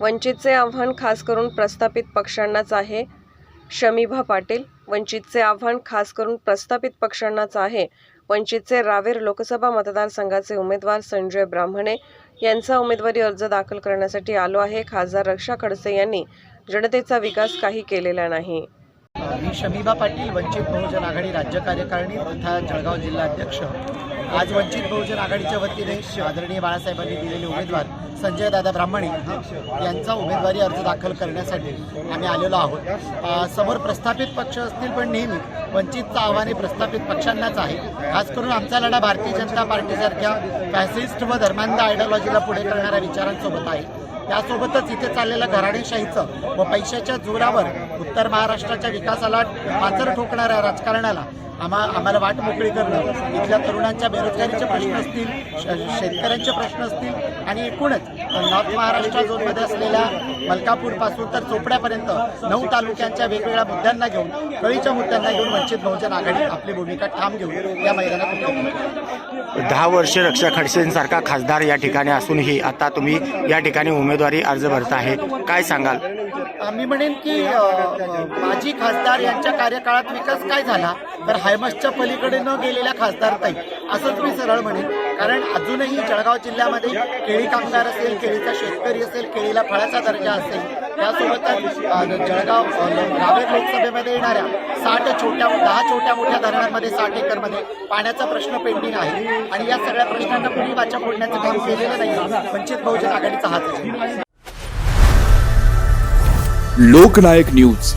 वंचितचे आव्हान खास करून प्रस्थापित पक्षांनाच आहे. शमीभा पाटील वंचितचे आव्हान खास करून प्रस्थापित पक्षांनाच आहे. वंचितचे रावेर लोकसभा मतदारसंघाचे उमेदवार संजय ब्राह्मणे यांचा उमेदवारी अर्ज दाखल करण्यासाठी आलो आहे. खासदार रक्षा खडसे यांनी. जनतेचा विकास काही केलेला नाही. मी शमीबा पाटील वंचित बहुजन आघाडी राज्य कार्यकारिणी तथा जळगाव जिल्हा अध्यक्ष. आज वंचित बहुजन आघाडीच्या वतीने आदरणीय बाळासाहेबांनी दिलेले उमेदवार संजय दादा ब्राह्मणे यांचा उमेदवारी अर्ज दाखल करण्यासाठी आम्ही आलेलो आहोत. समोर प्रस्थापित पक्ष असतील पण नेहमी वंचितचं आव्हान हे प्रस्थापित पक्षांनाच आहे. खास करून आमचा लढा भारतीय जनता पार्टीसारख्या फॅसिस्ट व धर्मांध आयडिओलॉजीला पुढे करणाऱ्या विचारांसोबत आहे. त्यासोबतच इथे चाललेल्या घराणेशाहीचं व पैशाच्या जोरावर उत्तर महाराष्ट्राच्या विकासाला पाचर ठोकणाऱ्या राजकारणाला आम्हा आम्हाला वाट मोकळी करणं. इथल्या तरुणांच्या बेरोजगारीचे प्रश्न असतील शेतकऱ्यांचे प्रश्न असतील आणि एकूणच नॉर्थ महाराष्ट्र झोनमध्ये असलेल्या मलकापूरपासून तर चोपड्यापर्यंत नऊ तालुक्यांच्या वेगवेगळ्या मुद्द्यांना घेऊन कळीच्या मुद्द्यांना घेऊन वंचित बहुजन आघाडी आपली भूमिका ठाम घेऊन या मैदानात दहा वर्ष रक्षा खडसेंसारखा खासदार या ठिकाणी असूनही आता तुम्ही या ठिकाणी उमेदवारी अर्ज भरता आहे. काय सांगाल? मी म्हणेन की माजी खासदार यांच्या कार्यकाळात विकास काय झाला तर हायमसच्या पलीकडे न गेलेल्या खासदार ताई असंच मी सरळ म्हणेन. कारण अजूनही जळगाव जिल्ह्यामध्ये केळी कामगार असेल केळीचा शेतकरी असेल केळीला फळाचा दर्जा असेल त्यासोबतच जळगाव रावेर लोकसभेमध्ये येणाऱ्या साठ छोट्या दहा छोट्या मोठ्या धरणांमध्ये साठ एकरमध्ये पाण्याचा प्रश्न पेंडिंग आहे. आणि या सगळ्या प्रश्नांना कुणी वाचा फोडण्याचं काम केलेलं नाही. वंचित बहुजन आघाडीचा हाच लोकनायक न्यूज.